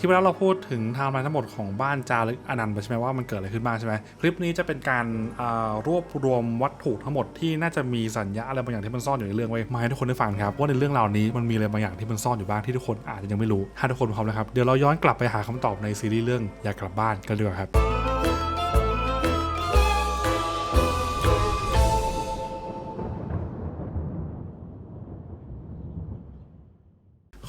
คลิปแล้วเราพูดถึงไทม์ไลน์ทั้งหมดของบ้านจารึกอนันต์ไปใช่ไหมว่ามันเกิดอะไรขึ้นบ้างใช่ไหมคลิปนี้จะเป็นการารวบรวมวัตถุทั้งหมดที่น่าจะมีสัญญาอะไรบางอย่างที่มันซ่อนอยู่ในเรื่องไว้มาให้ทุกคนได้ฟังครับว่าในเรื่องราวนี้มันมีอะไรบางอย่างที่มันซ่อนอยู่บ้างที่ทุกคนอาจจะยังไม่รู้ถ้าทุกคนพร้อมแล้วครับเดี๋ยวเราย้อนกลับไปหาคำตอบในซีรีส์เรื่องอยากกลับบ้านกันดีกว่าครับ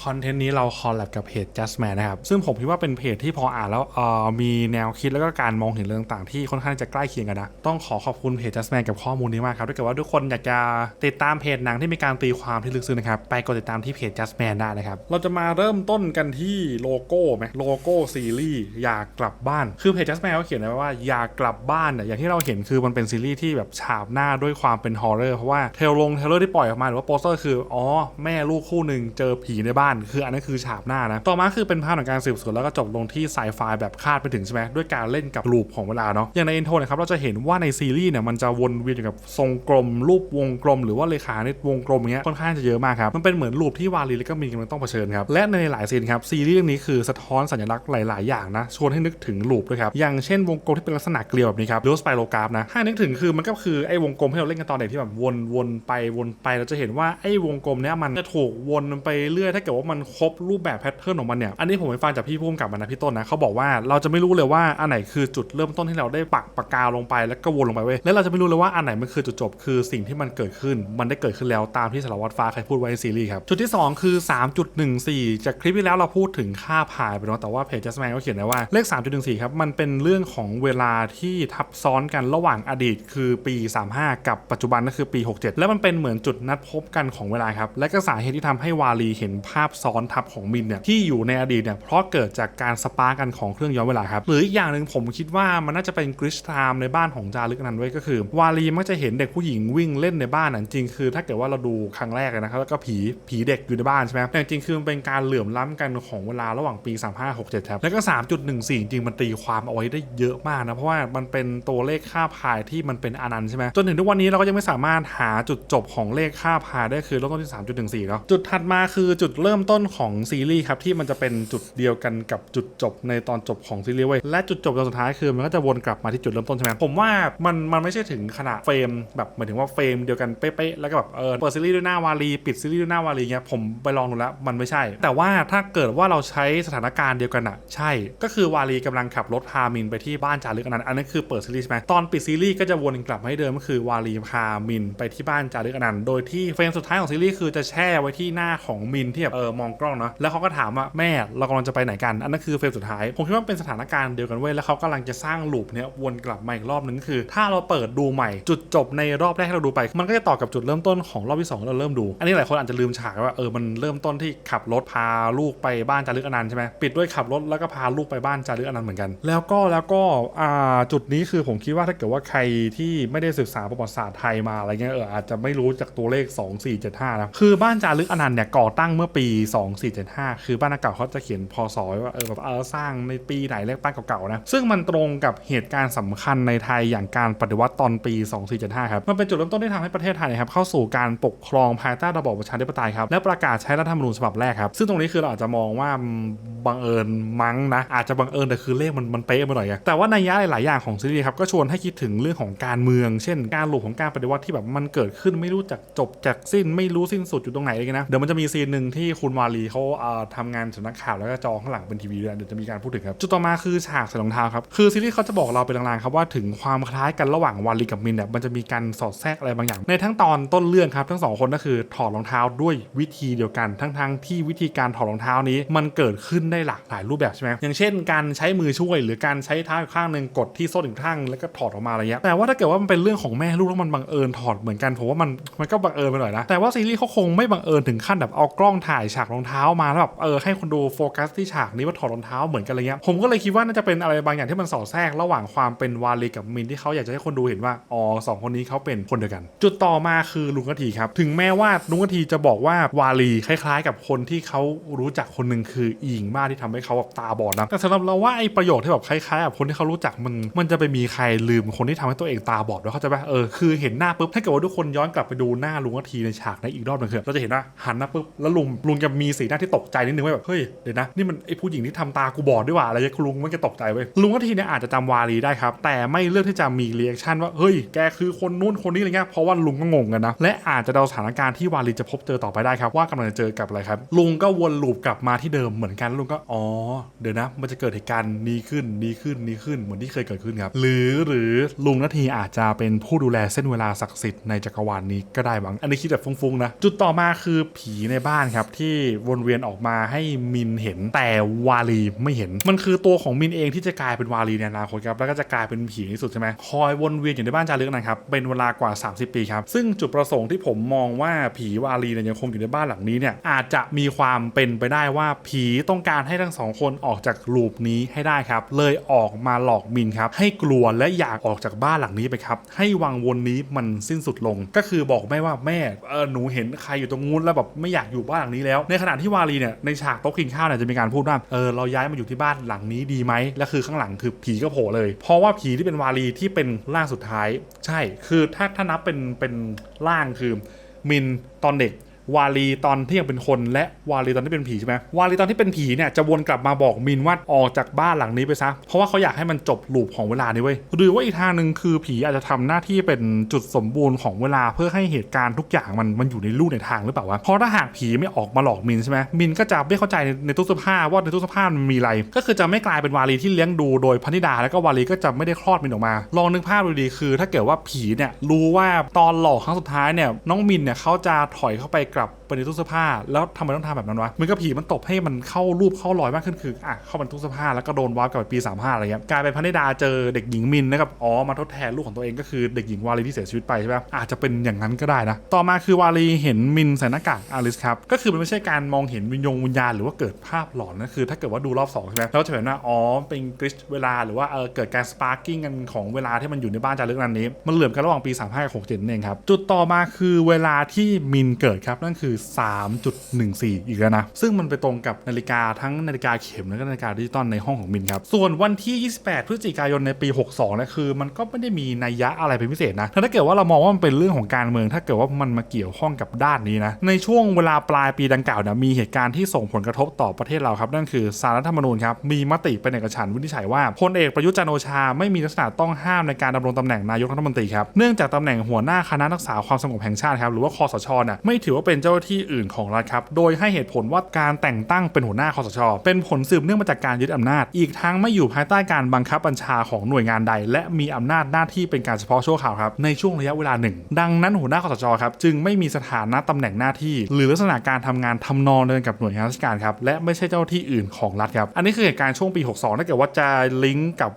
คอนเทนต์นี้เราคอลแลบกับเพจ Just Man นะครับ ซึ่งผมคิดว่าเป็นเพจที่พออ่านแล้วออมีแนวคิดแล้วก็การมองเห็นเรื่องต่างๆที่ค่อนข้างจะใกล้เคียงกันนะ ต้องขอขอบคุณเพจ Just Man กับข้อมูลนี้มากครับถ้าเกิดว่าทุกคนอยากจะติดตามเพจหนังที่มีการตีความที่ลึกซึ้งนะครับ ไปกดติดตามที่เพจ Just Man ได้นะครับ เราจะมาเริ่มต้นกันที่โลโก้ไหมโลโก้ซีรีส์อยากกลับบ้าน คือเพจ Just Man เขาเขียนไว้ว่าอยากกลับบ้านเนี่ยอย่างที่เราเห็นคือมันเป็นซีรีส์ที่แบบฉาบหน้าด้วยความเป็นฮอร์เรอร์เพราะว่าเทรลงเทรลเลอร์ที่ปล่อยออกมาหรือว่าโปสเตอร์คืออ๋อแม่ลูกคู่หนึ่งเจอผีในบ้านคืออันนั้นคือฉาบหน้านะ ต่อมาคือเป็นภาพของการสืบสวนแล้วก็จบลงที่ไซไฟแบบคาดไปถึงใช่ไหมด้วยการเล่นกับลูปของเวลาเนาะอย่างในอินโทรนะครับเราจะเห็นว่าในซีรีส์เนี่ยมันจะวนเวียนอยู่กับทรงกลม รูปวงกลม หรือว่าเลขาในวงกลมเงี้ยค่อนข้างจะเยอะมากครับมันเป็นเหมือนลูปที่วาลีและก็มีกำลังต้องเผชิญครับและในหลายซีนครับซีรีส์เรื่องนี้คือสะท้อนสัญลักษณ์หลาย ๆ อย่างนะชวนให้นึกถึงลูปด้วยครับอย่างเช่นวงกลมที่เป็นลักษณะเกลียวแบบนี้ครับหรือสไปโรกราฟนะถ้านึกถึงคือมันก็คือไอ้วงกลมที่เราเล่นกันตอนเด็กที่แบบวนวนไปวนไปเราจะเห็นว่าไอ้วงกลมเนี้ยมันจะถูกวนไปเรื่อยถ้าเกิดว่ามันครบรูปแบบแพทเทิร์นของมันเนี่ย อันนี้ผมไปฟังจากพี่พุ่มกับมันนะพี่ต้นนะเขาบอกว่าเราจะไม่รู้เลยว่าอันไหนคือจุดเริ่มต้นที่เราได้ปักปากกาลงไปแล้วก็วนลงไปเว้ยแล้วเราจะไม่รู้เลยว่าอันไหนมันคือจุดจบ คือสิ่งที่มันเกิดขึ้น มันได้เกิดขึ้นแล้วตามที่สารวัตรฟ้าเคยพูดไว้ในซีรีส์ครับจุดที่ 2 คือ 3.14 จากคลิปที่แล้วเราพูดถึงค่าพายไปเนาะแต่ว่าเพจ Just Man ก็เขียนไว้ว่าเลข 3.14ครับมันเป็นเรื่องของเวลาที่ทับซ้อนกันระหว่างอดีต คือปี 35 กับปัจจุบันก็คือปี 67 แล้วมันเป็นเหมือนจุดนัดพบกันของเวลาครับและก็สาเหตุที่ทำให้วาลีเห็นภาพซ้อนทับของมินเนี่ยที่อยู่ในอดีตเนี่ยเพราะเกิดจากการสปาร์กันของเครื่องย้อนเวลาครับหรืออีกอย่างหนึ่งผมคิดว่ามันน่าจะเป็นกริชไทม์ในบ้านของจารึกนั้นไว้ยก็คือ วาลีมักจะเห็นเด็กผู้หญิงวิ่งเล่นในบ้านน่ะจริงคือถ้าเกิดว่าเราดูครั้งแรกนะครับแล้วก็ผีผีเด็กอยู่ในบ้านใช่ไหมแต่จริงๆคือมันเป็นการเหลื่อมล้ำกันของเวลาระหว่างปี 35 67ครับแล้วก็ 3.14 จริงมันตีความเอาไว้ได้เยอะมากนะเพราะว่ามันเป็นตัวเลขค่าพายที่มันเป็นอนันต์ใช่ไหมจนถึงทุกวันนี้เราก็ยังไม่สามารถหาจุดจบของเลขค่าพายได้คือเริ่มต้นที่ 3.14เนาะจุดถัดมาคือจุดเริ่มริ่มต้นของซีรีส์ครับที่มันจะเป็นจุดเดียวกันกับจุดจบในตอนจบของซีรีส์เว้ยและจุดจบตอนสุดท้ายคือมันก็จะวนกลับมาที่จุดเริ่มต้นใช่ไหมผมว่ามันมันไม่ใช่ถึงขนาดเฟรมแบบหมายถึงว่าเฟรมเดียวกันเป๊ะๆแล้วก็แบบเออเปิดซีรีส์ด้วยหน้าวาลีปิดซีรีส์ด้วยหน้าวาลีเงี้ยผมไปลองดูแล้วมันไม่ใช่ แต่ว่าถ้าเกิดว่าเราใช้สถานการณ์เดียวกันอะใช่ ก็คือวาลีกำลังขับรถพามินไปที่บ้านจารึกอนันต์อันนั้นคือเปิดซีรีส์ใช่ไหมตอนปิดซีรีส์ก็จะวนกลับมาให้เดิมก็คือวาลีพามินไปที่บ้านจารึกอนันต์โดยที่เฟรมสุดท้ายของซีรีส์คือจะแช่ไว้ที่หน้าของมินที่แบบเออมองกล้องเนาะแล้วเขาก็ถามว่าแม่เรากำลังจะไปไหนกัน อันนั้นคือเฟรมสุดท้าย ผมคิดว่าเป็นสถานการณ์เดียวกันเว้ยแล้วเขากำลังจะสร้างลูปเนี้ยวนกลับมาอีกรอบนึงคือ ถ้าเราเปิดดูใหม่จุดจบในรอบแรกที่เราดูไป มันก็จะต่อกับจุดเริ่มต้นของรอบที่สองที่เราเริ่มดู อันนี้หลายคนอาจจะลืมฉากว่าเออมันเริ่มต้นที่ขับรถพาลูกไปบ้านจารึกอนันต์ใช่ไหมปิดด้วยขับรถแล้วก็พาลูกไปบ้านจารึกอนันต์เหมือนกัน แล้วก็แล้วก็อ่าจุดนี้คือผมคิดว่าถ้าเกิดว่าใครที่ไม่ได้ศึกษาประวัติศาสตร์ไทยมาอะไรเงี้ยเอออาจจะไม่รู้จากตัวเลข 2475นะคือบ้านจารึกอนันต์เนี่ยก่อตั้งเมื่อปี2475 คือบ้านเก่าเขาจะเขียนพศว่าเออแบบเออสร้างในปีไหนเลขบ้านเก่าๆนะซึ่งมันตรงกับเหตุการณ์สำคัญในไทยอย่างการปฏิวัติตอนปี 2475 ครับมันเป็นจุดเริ่มต้นที่ทำให้ประเทศไทยครับเข้าสู่การปกครองภายใต้ระบอบประชาธิปไตยครับและประกาศใช้รัฐธรรมนูญฉบับแรกครับซึ่งตรงนี้คือเราอาจจะมองว่าบังเอิญมั้งนะอาจจะบังเอิญแต่คือเลขมันมันเป๊ะไปหน่อยไงแต่ว่าในยยะหลายๆอย่างของซีรีส์ครับก็ชวนให้คิดถึงเรื่องของการเมือง เช่น การหลบของการปฏิวัติที่แบบมันเกิดขึ้นไม่รู้จักจบจากสิ้นไม่รู้สิ้นสุดอยู่ตรงไหนเลยนะเดี๋ยวมันจะมีซีนหนึ่งที่คุณวาลีเขาทำงานสำนักข่าวแล้วก็จอข้างหลังเป็นทีวีด้วยเดี๋ยวจะมีการพูดถึงครับ จุดต่อมาคือฉากใส่รองเท้าครับ คือซีรีส์เขาจะบอกเราเป็นลางๆครับว่าถึงความคล้ายกันระหว่างวาลีกับมินเนี่ยมันจะมีการสอดแทรกอะไรบางอย่าง ในทั้งตอนต้นเรื่องครับทั้งสองคนก็คือถอดรองเท้าด้วยวิธีเดียวกัน ทั้งๆที่วิธีการถอดรองเท้านี้ มันเกิดขึ้นได้หลากหลายรูปแบบใช่ไหมอย่างเช่น การใช้มือช่วย หรือการใช้เท้าข้างหนึ่งกดที่ส้นอีกข้างแล้วก็ถอดออกมาอะไรเงี้ยแต่ว่าถ้าเกิดว่ามันเป็นเรื่องของแม่ลูกแล้วมันบังเอิญถอดเหมือนกันผมว่ามันมันก็บังเอิญไปหน่อยนะแต่ว่าซีรีส์เขาคงไม่บังเอิญถึงขั้นแบบเอากล้องถ่ายฉากรองเท้ามาแล้วแบบเออให้คนดูโฟกัสที่ฉากนี้ว่าถอดรองเท้าเหมือนกันอะไรเงี้ยผมก็เลยคิดว่าน่าจะเป็นอะไรบางอย่างที่มันสอดแทรกระหว่างความเป็นวาลีกับมินที่เขาอยากจะให้คนดูเห็นว่าอ๋อสองคนนี้เขาเป็นคนเดียวกัน จุดต่อมาคือลุงกะทีครับถึงแม้ว่าลุงกะทีจะบอกว่าวาลีคล้ายๆ กับคนที่เขารู้จักคนหนึ่งคืออิงบ้าที่ทำให้เขาแบบตาบอดนะแต่สำหรับเราว่าไอ้ประโยชน์ที่แบบคล้ายๆกับคนที่เขารู้จักมันมันจะไปมีใครลืมคนที่ทำให้ตัวเองตาบอดแล้วเขาใจปะเออคือเห็นหน้าปุ๊บถ้าเกิดว่าทุกคนย้อนกลับไปดูหน้าลุงกะทีในฉากในอีกรอบหนึงคือเราจะเห็นว่าหันหน้าปุ๊บแล้วลุงลุงแกจะมีสีหน้าที่ตกใจนิดนึงว่าแบบเฮ้ยเดี๋ยวนะนี่มันไอผู้หญิงที่ทำตากูบอดด้วยว่ะอะไรเงี้ยคุณลุงมันก็ตกใจเว้ยลุงก็ทีเนี่ยอาจจะจำวาลีได้ครับแต่ไม่เลือกที่จะมีเรีแอคชั่นว่าเฮ้ยแกคือคนนู้นคนนี้อะไรเงี้ยเพราะว่าลุงก็งงกันนะและอาจจะเดาสถานการณ์ที่วาลีจะพบเจอต่อไปได้ครับว่ากำลังจะเจอกับอะไรครับลุงก็วนลูปกลับมาที่เดิมเหมือนกันลุงก็อ๋อเดี๋ยวนะ มันจะเกิดเหตุการณ์นี้ขึ้นนี้ขึ้นนี้ขึ้นเหมือนที่เคยเกิดขึ้นครับหรือหรือลุงนาทีอาจจะเป็นผู้ดูแลเส้นเวลาศักดิ์สิทธิ์ในจักรวาลนี้ก็ได้บางอันนี้คิดแบบฟุ้งๆนะจุดต่อมาคือผีในบ้านครับที่วนเวียนออกมาให้มินเห็นแต่วาลีไม่เห็น มันคือตัวของมินเองที่จะกลายเป็นวาลีในอนาคตครับแล้วก็จะกลายเป็นผีที่สุดใช่ไหมคอยวนเวียนอยู่ในบ้านจารึกนะครับเป็นเวลากว่า 30 ปีครับซึ่งจุดประสงค์ที่ผมมองว่าผีวาลีเนี่ยยังคงอยู่ในบ้านหลังนี้เนี่ยอาจจะมีความเป็นไปได้ว่าผีต้องการให้ทั้งสองคนออกจากลูปนี้ให้ได้ครับเลยออกมาหลอกมินครับให้กลัวและอยากออกจากบ้านหลังนี้ไปครับให้วังวนนี้มันสิ้นสุดลง ก็คือบอกแม่ว่าแม่เออหนูเห็นใครอยู่ตรงนู้นแล้วแบบไม่อยากอยู่บ้านหลังนี้แล้วในขณะที่วาลีเนี่ยในฉากโต๊ะกินข้าวเนี่ยจะมีการพูดว่าเออเราย้ายมาอยู่ที่บ้านหลังนี้ดีไหมและคือข้างหลังคือผีก็โผล่เลย เพราะว่าผีที่เป็นวาลีที่เป็นร่างสุดท้าย ใช่คือถ้าถ้านับเป็นเป็นร่างคือมินตอนเด็ก วาลีตอนที่ยังเป็นคนและวาลีตอนที่เป็นผีใช่ไหมวาลีตอนที่เป็นผีเนี่ยจะวนกลับมาบอกมินว่าออกจากบ้านหลังนี้ไปซะ เพราะว่าเขาอยากให้มันจบลูปของเวลานี้เว้ยหรือว่าอีกทางหนึ่งคือผีอาจจะทำหน้าที่เป็นจุดสมบูรณ์ของเวลาเพื่อให้เหตุการณ์ทุกอย่างมันมันอยู่ในรูในทางหรือเปล่าวะเพราะถ้าหากผีไม่ออกมาหลอกมินใช่ไหมมินก็จะไม่เข้าใจในในตู้เสื้อผ้าว่าในตู้เสื้อผ้ามันมีอะไร ก็คือจะไม่กลายเป็นวาลีที่เลี้ยงดูโดยพนิดาแล้วก็วาลีก็จะไม่ได้คลอดมินออกมา ลองนึกภาพดูดีคือ ถ้าเกิดว่าผีเนี่ยรู้ว่าตอนหลอกครั้งสุดท้ายเนี่ยน้องมินเนี่ยเขาจะถอยเข้าไปกลับ ไปในตู้เสื้อผ้า แล้วทำไมต้องทำแบบนั้นวะมันก็ผีมันตบให้มันเข้ารูปเข้ารอยมากขึ้นคืออะเข้ามาในตู้เสื้อผ้าแล้วก็โดนวาร์ปกลับไปปี35อะไรเงี้ยกลายเป็นพนิดาเจอเด็กหญิงมินนะครับอ๋อมาทดแทนลูกของตัวเองก็คือเด็กหญิงวาลีที่เสียชีวิตไปใช่ไหมอาจจะเป็นอย่างนั้นก็ได้นะต่อมาคือวาลีเห็นมินใส่หน้ากากอาริสครับก็คือมันไม่ใช่การมองเห็นวิญญงวิญญาณหรือว่าเกิดภาพหลอนนะคือ ถ้าเกิดว่าดูรอบสองใช่ไหมเราจะเห็นว่าอ๋อเป็นกริชเวลาหรือว่าเออเกิดการสปาร์กิ้งกันของเวลาที่มันอยู่ในบ้านจารึกนั้นนี้ มันเหลื่อมกันระหว่างปี35กับ67นั่นเองครับจุดต่อมาคือเวลาที่มินเกิดครับนั่นคือ3.14 อีกแล้วนะ ซึ่งมันไปตรงกับนาฬิกาทั้งนาฬิกาเข็มและก็นาฬิกาดิจิตอลในห้องของมินครับ ส่วนวันที่ 28 พฤศจิกายนในปี 62นะคือมันก็ไม่ได้มีนัยยะอะไรเป็นพิเศษนะ ถ้าเกิดว่าเรามองว่ามันเป็นเรื่องของการเมือง ถ้าเกิดว่ามันมาเกี่ยวข้องกับด้านนี้นะ ในช่วงเวลาปลายปีดังกล่าวเนี่ยมีเหตุการณ์ที่ส่งผลกระทบต่อประเทศเราครับ นั่นคือสารรัฐธรรมนูญครับ มีมติเป็นเอกฉันท์วินิจฉัยว่าพลเอกประยุทธ์จันโอชา ไม่มีลักษณะต้องห้ามในการดำรงตำแหน่งนายกรัฐมนตรีครับ เนื่องจากตำแหน่งหัวหน้าคณะรักษาความสงบแห่งชาติครับ หรือว่าคอสชเนี่ยไม่ถือว่าเป็นเจ้าหน้าที่อื่นของรัฐครับ โดยให้เหตุผลว่าการแต่งตั้งเป็นหัวหน้าคอสช เป็นผลสืบเนื่องมาจากการยึดอำนาจ อีกทั้งไม่อยู่ภายใต้การบังคับบัญชาของหน่วยงานใด และมีอำนาจหน้าที่เป็นการเฉพาะชั่วคราวครับในช่วงระยะเวลาหนึ่ง ดังนั้นหัวหน้าคอสชครับจึงไม่มีสถานะตำแหน่งหน้าที่ หรือลักษณะการทำงานทำนองเดินกับหน่วยงานราชการครับและไม่ใช่เจ้าที่อื่นของรัฐครับอันนี้คือเหตุการณ์ช่วงปี 62ถ้าเกิดว่าจะลิงก์กับ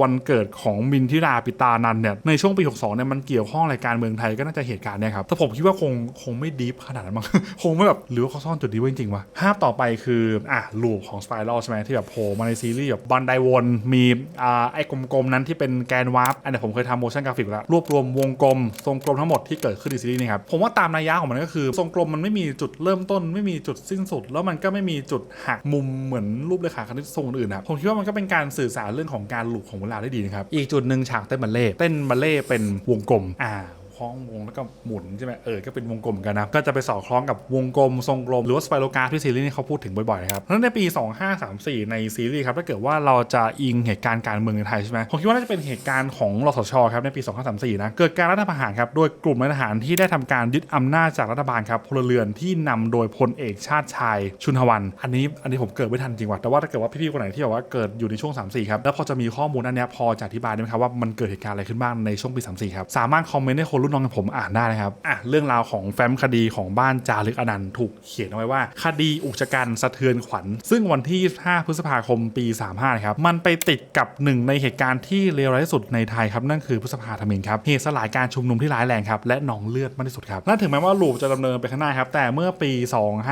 วันเกิดของมินทิราปิตานันเนี่ยในช่วงปี 62เนี่ยมันเกี่ยวข้องรายการเมืองไทยก็น่าจะเหตุการณ์เนี่ยครับแต่ผมคิดว่าคงคงไม่ดีฟขนาดนั้นมั้งคงไม่แบบหรือว่าเขาซ่อนจุดนี้ไว้จริงๆวะภาพต่อไปคืออะลูปของสไปรัลใช่ไหมที่แบบโผล่มาในซีรีส์แบบบันไดวนมีอ่าไอ้กลมๆนั้นที่เป็นแกนวาร์ปอันนี้ผมเคยทำโมชั่นกราฟิกแล้วรวบรวมวงกลมทรงกลมทั้งหมดที่เกิดขึ้นในซีรีส์นี้ครับผมว่าตามนัยยะของมันก็คือ ทรงกลมมันไม่มีจุดเริ่มต้น ไม่มีจุดสิ้นสุด แล้วมันก็ไม่มีจุดหักมุมเหมือนรูปเลขาคณิตทรงอื่นนะครับผมคิดว่ามันก็เป็นการสื่อสารเรื่องของการลูปของเวลาได้ดีนะครับอีกจุดหนึ่งฉากเต้นบัลเล่เต้นบัลเล่เป็นวงกลมอ่า คล้องวงแล้วก็หมุนใช่ไหมเออก็เป็นวงกลมกันนะก็จะไปสอดคล้องกับวงกลมทรงกลมหรือว่าสไปโรกราฟที่ซีรีส์นี้เขาพูดถึงบ่อยๆนะครับเพราะฉะนั้นในปี 2534 ในซีรีส์ครับถ้าเกิดว่าเราจะอิงเหตุการณ์การเมืองในไทยใช่ไหมผมคิดว่าน่าจะเป็นเหตุการณ์ของรสชครับในปี 2534 นะเกิดการรัฐประหารครับโดยกลุ่มนายทหารที่ได้ทำการยึดอำนาจจากรัฐบาลครับพลเรือนที่นำโดยพลเอกชาติชายชุนทวัน อันนี้อันนี้ผมเกิดไม่ทันจริงว่ะแต่ว่าถ้าเกิดว่าพี่ๆคนไหนที่แบบว่าเกิดอยู่ในช่วง 34 ครับแล้วพอจะมีข้อมูลอันนี้พอจะอธิบายได้ไหมครับว่ามันเกิดเหตุการณ์อะไรขึ้นบ้างในช่วงปี 34 ครับสามารถคอมเมนต์ให้คนรุ่นน้องผมอ่านได้นะครับอะเรื่องราวของแฟ้มคดีของบ้านจารึกอนันต์ถูกเขียนเอาไว้ว่า คดีอุกชะกันสะเทือนขวัญ ซึ่งวันที่ 5 พฤษภาคมปี 35นะครับมันไปติดกับหนึ่งในเหตุการณ์ที่เลวร้ายที่สุดในไทยครับนั่นคือพฤษภาธมินครับเหตุสลายการชุมนุมที่ร้ายแรงครับและหนองเลือดมากที่สุดครับนั่นถึงแม้ว่าลูปจะดำเนินไปข้างหน้าครับแต่เมื่อปี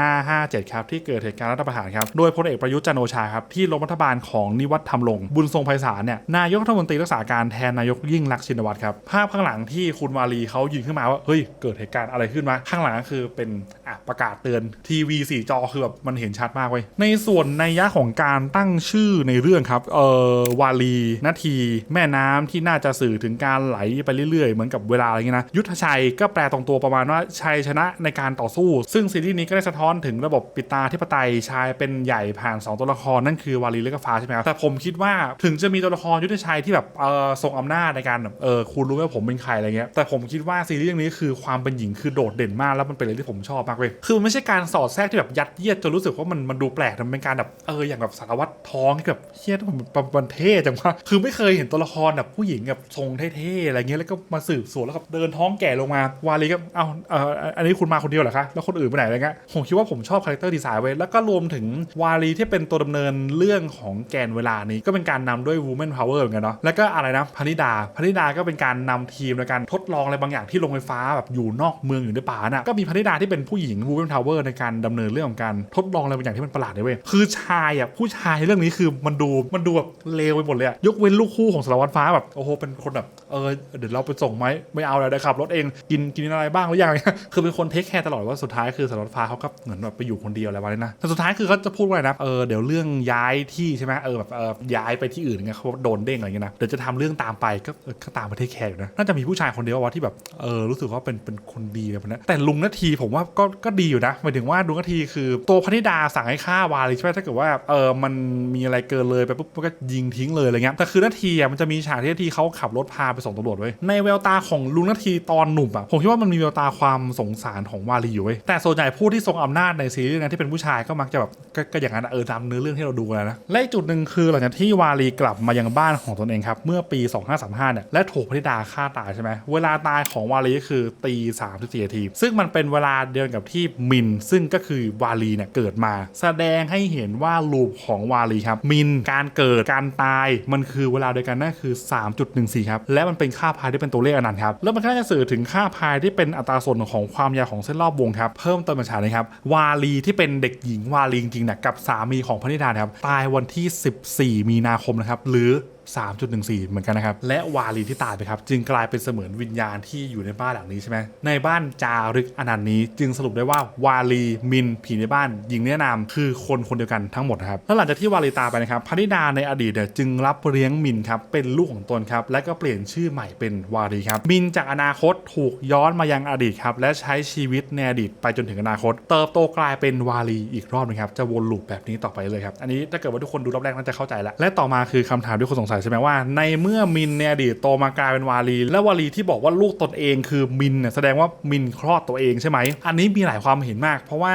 2557ครับที่เกิดเหตุการณ์รัฐประหารครับโดยพลเอกประยุทธ์จันโอชาครับที่ล้มรัฐบาลของนิวัฒน์ธรรมรงบุญทรงไพศาลเนี่ยนายกรัฐมนตรีรักษาการแทนนายกยิ่งลักชินวัตรครับภาพข้างหลังที่คุณวาลีเขายืนขึ้นมาว่า เฮ้ย เกิดเหตุการณ์อะไรขึ้นมาข้างหลังก็คือเป็นอะประกาศเตือนทีวีสี่จอคือแบบมันเห็นชัดมากเว้ยในส่วนในยะของการตั้งชื่อในเรื่องครับเอ่อวาลีนาที แม่น้ำที่น่าจะสื่อถึงการไหลไปเรื่อยๆ เหมือนกับเวลาอะไรเงี้ยนะยุทธชัยก็แปลตรงตัวประมาณว่าชัยชนะในการต่อสู้ ซึ่งซีรีส์นี้ก็ได้สะท้อนถึงระบบปิตาธิปไตยชายเป็นใหญ่ผ่านสองตัวละครนั่นคือวาลีและก็ฟ้าใช่ไหมครับแต่ผมคิดว่าถึงจะมีตัวละครยุทธชัยที่แบบเออทรงอำนาจในการเออคุณรู้ไหมว่าผมเป็นใครอะไรเงี้ยแต่ผมคิดว่าซีรีส์เรื่องนี้คือความเป็นหญิงคือโดดเด่นมากแล้วมันเป็นอะไรที่ผมชอบมากเว้ยคือมันไม่ใช่การสอดแทรกที่แบบยัดเยียดจนรู้สึกว่ามันมันดูแปลกมันเป็นการแบบเอออย่างแบบสารวัตรท้องที่แบบเฮี้ยมันมันเท่จังวะคือไม่เคยเห็นตัวละครแบบผู้หญิงแบบทรงเท่ๆอะไรเงี้ยแล้วก็มาสืบสวนแล้วก็เดินท้องแก่ลงมาวาลีก็เอาเอออันนี้คุณมาคนเดียวเหรอคะแล้วคนอื่นไปไหนอะไรเงี้ยผมคิดว่าผมชอบคาแรคเตอร์ดีไซน์ไว้ยแล้วก็รวมถึงวาลีที่เป็นตัวดำเนินเรื่องของแกนเวลานี้ก็เป็นการนำด้วย woman power เหมือนกันเนาะแล้วก็อะไรนะพนิดาพนิดาก็เป็นการนำทีมในการทดลองอะไรบางอย่างที่โรงไฟฟ้าแบบอยู่นอกเมืองอยู่ในป่าน่ะก็มีพนิดาที่เป็นผู้หญิง woman power ในการดำเนินเรื่องของการทดลองอะไรบางอย่างที่มันประหลาดเลยเว้ยคือชายอะผู้ชายในเรื่องนี้คือมันดูมันดูแบบเลวไปหมดเลยยกเว้นลูกคู่ของสารวัตรฟ้าแบบโอ้โหเป็นคนแบบเออเดี๋ยวเราไปส่งไหมไม่เอาแล้วเดี๋ยวขับรถเองกินกินอะไรบ้างหรือยังคือเป็นคนเทคแคร์ตลอดว่าสุดท้ายคือสารวัตรฟ้าเขาก็เหมือนแบบไปอยู่คนเดียวอะไรประมาณนี้นะแต่สุดท้ายคือเขาจะพูดว่าไรนะเออเดี๋ยวเรื่องย้ายที่ใช่ไหมเออแบบเออย้ายไปที่อื่นเงี้ยเขาโดนเด้งอะไรเงี้ยนะเดี๋ยวจะทำเรื่องตามไปก็ก็ตามไปเทคแคร์อยู่นะน่าจะมีผู้ชายคนเดียวว่าที่แบบเออรู้สึกว่าเป็นเป็นคนดีแบบนั้นแต่ลุงนาทีผมว่าก็ก็ดีอยู่นะหมายถึงว่าลุงนาทีคือตัวพนิดาสั่งให้ฆ่าวาลีใช่ไหมถ้าเกิดว่าเออมันมีอะไรเกินเลยไปปุ๊บมันก็ยิงทิ้งเลยอะไรเงี้ยแต่คือนาทีอะมันจะมีฉากที่นาทีเขาขับรถพาไปส่งตำรวจไว้ในแววตาของลุงนาทีตอนหนุ่มอะผมคิดว่ามันมีแววตาความสงสารของวาลีอยู่เว้ยแต่ส่วนใหญ่ผู้ที่ทรงอำนาจในซีรีส์นั้นที่เป็นผู้ชายก็มักจะแบบก็ก็อย่างนั้นเออตามเนื้อเรื่องที่เราดูกันนะและอีกจุดหนึ่งคือหลังจากที่วาลีกลับมายังบ้านของตนเองครับเมื่อปี 2535เนี่ยและถูกพนิดาฆ่าตายใช่ไหมเวลาตายของวาลีก็คือตี34นาที ซึ่งมันเป็นเวลาเดียวกับที่มิน ซึ่งก็คือวาลีเนี่ยเกิดมา แสดงให้เห็นว่าลูปของวาลีครับ มินการเกิดการตายมันคือเวลาเดียวกันนั่นคือ 3.14 ครับ และมันเป็นค่าพายที่เป็นตัวเลขอนันต์ครับ แล้วมันก็น่าจะสื่อถึงค่าพายที่เป็นอัตราส่วนของความยาวของเส้นรอบวงครับ เพิ่มเติมมาฉากนะครับ วาลีที่เป็นเด็กหญิงวาลีจริงๆนี่ยกับสามีของพนิดาครับ ตายวันที่ 14 มีนาคมนะครับ หรือ 3.14 เหมือนกันนะครับ และวาลีที่ตายไปครับ จึงกลายเป็นเสมือนวิญญาณที่อยู่ในบ้านหลังนี้ใช่ไหมในบ้านจารึกอนันต์นี้ จึงสรุปได้ว่าวาลีมินผีในบ้านหญิงแนะนามคือคนคนเดียวกันทั้งหมดครับแล้วหลังจากที่วาลีตายไปนะครับพนิดาในอดีตเนี่ยจึงรับเลี้ยงมินครับเป็นลูกของตนครับและก็เปลี่ยนชื่อใหม่เป็นวาลีครับมินจากอนาคตถูกย้อนมายังอดีตครับและใช้ชีวิตในอดีตไปจนถึงอนาคต เติบโตกลายเป็นวาลีอีกรอบนึงครับจะวนลูปแบบนี้ต่อไปเลยครับอันนี้ถ้าเกิดว่าทุกคนดูรอบแรกน่าจะเข้าใจแล้วและต่อมาคือคำถามที่คนสงสัยใช่ไหมว่า ในเมื่อมินในอดีตโตมากลายเป็นวาลีและวาลีที่บอกว่าลูกตนเองคือมินเนี่ยแสดงว่ามินคลอดตัวเองใช่ไหมอันนี้มีหลายความเห็นมาก เพราะว่า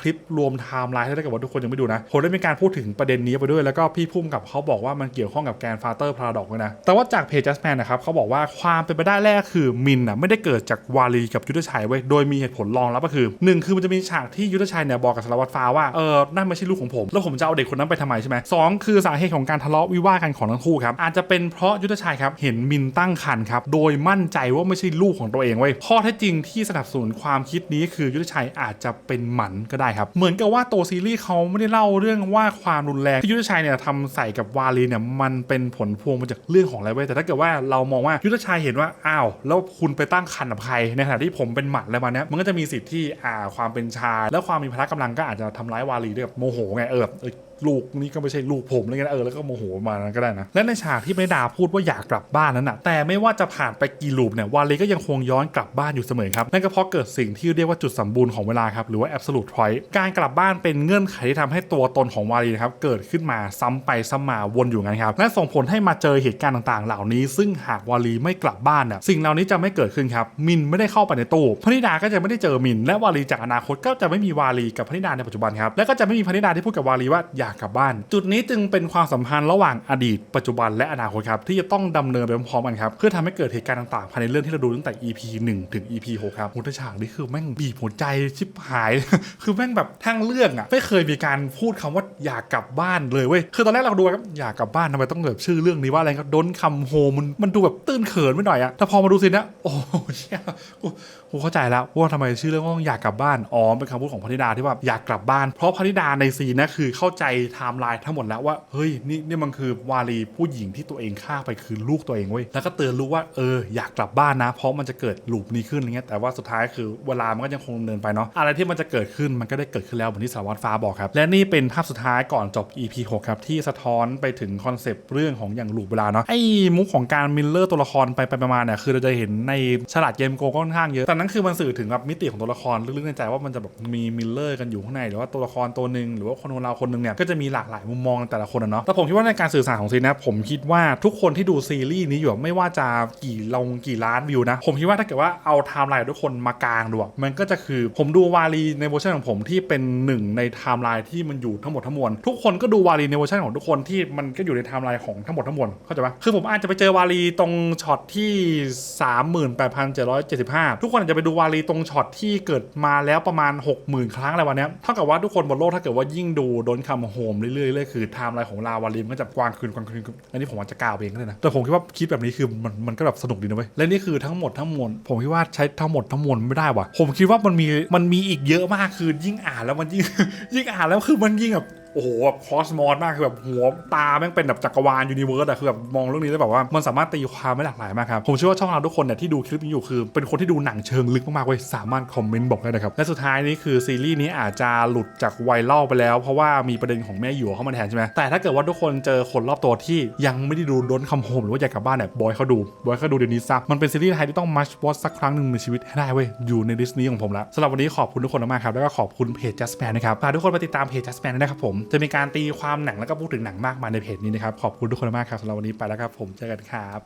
คลิปรวมไทม์ไลน์ถ้าเกิดว่าทุกคนยังไม่ดูนะผมได้มีการพูดถึงประเด็นนี้ไปด้วยแล้วก็พี่พุ่มกับเขาบอกว่ามันเกี่ยวข้องกับแกนฟาเตอร์พาราดอกด้วยนะแต่ว่าจากเพจ Just Man นะครับเขาบอกว่าความเป็นไปได้แรกคือมินอะไม่ได้เกิดจากวาลีกับยุทธชัยเว้โดยมีเหตุผลรองรับก็คือหนึ่งคือมันจะมีฉากที่ยุทธชัยเนี่ยบอกกับสารวัตรฟ้าว่าเออนั่นไม่ใช่ลูกของผม แล้วผมจะเอาเด็กคนนั้นไปทำไมใช่ไหมสองคือสาเหตุของการทะเลาะวิวาทกันของทั้งคู่ครับอาจจะเป็นเพราะยุทธชัยครับเห็นมินตั้งครรภ์ครับโดยมั่นใจว่าไม่ใช่ลูกของตัวเองเว้ยข้อเท็จจริงที่สนับสนุนความคิดนี้คือยุทธชัยอาจจะเป็นหมันก็ได้ครับเหมือนกับว่าตัวซีรีส์เขาไม่ได้เล่าเรื่องว่าความรุนแรงที่ยุทธชัยเนี่ยทำใส่กับวาลีเนี่ยมันเป็นผลพวงมาจากเรื่องของอะไรเว้ยแต่ถ้าเกิดว่าเรามองว่ายุทธชัยเห็นว่าอ้าวแล้วคุณไปตั้งครรภ์กับใครในขณะที่ผมเป็นหมันอะไรมาเนี้ยมันก็จะมีสิทธิ์ที่อ่าความเป็นชา แล้วความมีพละกำลังก็อาจจะทำร้ายวาลีด้วยแบบโมโหไงเออ ลูกนี่ก็ไม่ใช่ลูกผมอะไรเงี้ยเออแล้วก็โมโหมานั้นก็ได้นะและในฉากที่เมดาพูดว่าอยากกลับบ้านนั้นนะแต่ไม่ว่าจะผ่านไปกี่ลูปเนี่ยวาลีก็ยังคงย้อนกลับบ้านอยู่เสมอครับนั่นก็เพราะเกิดสิ่งที่เรียกว่าจุดสมบูรณ์ของเวลาครับหรือว่า absolute point การกลับบ้านเป็นเงื่อนไขที่ทำให้ตัวตนของวาลีนะครับเกิดขึ้นมาซ้ำไปซ้ำมาวนอยู่งั้นครับและส่งผลให้มาเจอเหตุการณ์ต่างๆ เหล่านี้ ซึ่งหากวาลีไม่กลับบ้านน่ะสิ่งเหล่านี้จะไม่เกิดขึ้นครับมินไม่ได้เข้าไปในตู้พนิดาก็จะไม่ได้เจอมิน และวาลีจากอนาคตก็จะไม่มีวาลีกับพนิดาในปัจจุบันครับและก็จะไม่มีพนิดาที่พูดกับวาลีว่าอยากกลับบ้าน จุดนี้จึงเป็นความสัมพันธ์ระหว่างอดีต ปัจจุบันและอนาคตครับที่จะต้องดำเนินไปพร้อมๆกันครับเพื่อทำให้เกิดเหตุการณ์ต่างๆภายในเรื่องที่เราดูตั้งแต่ EP 1 ถึง EP 6 ครับมุทฉากนี่คือแม่งบีบหัวใจชิบหาย คือแม่งแบบทั้งเรื่องอะไม่เคยมีการพูดคำว่าอยากกลับบ้านเลยเว้ยคือตอนแรกเราดูครับอยากกลับบ้านทำไมต้องแบบชื่อเรื่องนี้ว่าอะไรครับดนคำโฮมันมันดูแบบตื้นเขินไปหน่อยอะแต่พอมาดูซีนเนี้ยโอ้โหเชี่ยกูโห กูเข้าใจแล้วว่าทำไมชื่อเรื่องว่าอยากกลับบ้านอ๋อเป็นคำพูดของพนิดาที่ว่าอยากกลับบ้าน เพราะพนิดาในซีนนะคือเข้าใจไทม์ไลน์ทั้งหมดแล้วว่าเฮ้ยนี่นี่มันคือวารีผู้หญิงที่ตัวเองฆ่าไปคือลูกตัวเองเว้ยแล้วก็เตือนลูกว่าเอออยากกลับบ้านนะ เพราะมันจะเกิดลูปนี้ขึ้นอะไรเงี้ยแต่ว่าสุดท้ายคือเวลามันก็ยังคงดำเนินไปเนาะอะไรที่มันจะเกิดขึ้นมันก็ได้เกิดขึ้นแล้วเหมือนที่สารวัตรฟ้าบอกครับและนี่เป็นภาพสุดท้ายก่อนจบ EP 6ครับที่สะท้อนไปถึงคอนเซปต์เรื่องของอย่างลูปเวลาเนาะไอ้มุกของการมิลเลอร์ตัวละครไปไปมาๆเนี่ยคือเราจะเห็นในฉลาดเกมโกก็ค่อนข้างเยอะแต่นันคือมันสื่อถึงแบบมิติของตัวละครลึกๆในใจว่ามันจะแบบมีมิลเลอร์กันอยู่ข้างในหรือว่าตัวละครตัวหนึ่งหรือว่าคนของเราคนหนึ่งเนี่ยก็จะมีหลากหลายมุมมองแต่ละคนอะเนาะแต่ผมคิดว่าในการสื่อสารของซีนะผมคิดว่าทุกคนที่ดูซีรีส์นี้อยู่ไม่ว่าจะกี่ลงกี่ล้านวิวนะผมคิดว่าถ้าเกิดว่าเอาไทม์ไลน์ทุกคนมากลางดูมันก็จะคือผมดูวารีในเวอร์ชันของผมที่เป็นหนึ่งในไทม์ไลน์ที่มันอยู่ทั้งหมดทั้งมวลทุกคนก็ดูวารีในเวอร์ชันของทุกคนที่มันก็อยู่ในไทม์ไลน์ของทั้งหมดทั้งมวลเข้าใจปะคือผมอาจจะไปเจอวารีตรงช็อตที่ 38,775 ทุกคนจะไปดูวารีตรงช็อตที่เกิดมาแล้วประมาณ 60,000 ครั้งอะไรวันนี้เท่ากับว่าทุกคนบนโลกถ้าเกิดว่ายิ่งดูโดนคำโฮมเรื่อยๆเรื่อยๆคือไทม์ไลน์ของลาวารีมันก็จะกว้างขึ้นกว้างขึ้นอันนี้ผมอาจจะกล่าวเองก็ได้นะแต่ผมคิดว่าคิดแบบนี้คือมันมันก็แบบสนุกดีนะเว้ยและนี่คือทั้งหมดทั้งมวลผมคิดว่าใช้ทั้งหมดทั้งมวลไม่ได้ว่ะผมคิดว่ามันมีมันมีอีกเยอะมากคือยิ่งอ่านแล้วมันยิ่งยิ่งอ่านแล้วคือมันยิ่งแบบ โอ้โหแบบคอสมอสมากคือแบบหัวตาแม่งเป็นแบบจักรวาลยูนิเวิร์สอะคือแบบมองเรื่องนี้แล้แบบว่ามันสามารถตีความได้หลากหลายมากครับ ผมเชื่อว่าช่องเราทุกคนเนี่ยที่ดูคลิปนี้อยู่คือ เป็นคนที่ดูหนังเชิงลึกมากๆเว้ยสามารถคอมเมนต์บอกได้นะครับ และสุดท้ายนี้คือซีรีส์นี้อาจจะหลุดจากไวรัลไปแล้ว เพราะว่ามีประเด็นของแม่หยวเข้ามาแทนใช่ไหมแต่ถ้าเกิดว่าทุกคนเจอคนรอบตัวที่ยังไม่ได้ดูโดนคำโฮมหรือว่าอยากกลับบ้านเนี่ยบอยเขาดูบอยเขาดูเดี๋ยวนี้ซะมันเป็นซีรีส์ไทยที่ต้องมัชวอตสักครั้งหนึ่งในชีวิตให้ได้เว้ยอยู่ในลิสต์นี้ของผมแล้วสำหรับวันนี้ขอบคุณทุกคนมากครับแล้วก็ขอบคุณเพจ Just Man นะครับฝากทุกคนไปติดตามเพจ Just Man นะครับผมจะมีการตีความหนังแล้วก็พูดถึงหนังมากมายในเพจนี้นะครับ ขอบคุณทุกคนมากครับสำหรับวันนี้ไปแล้วครับ ผมเจอกันครับ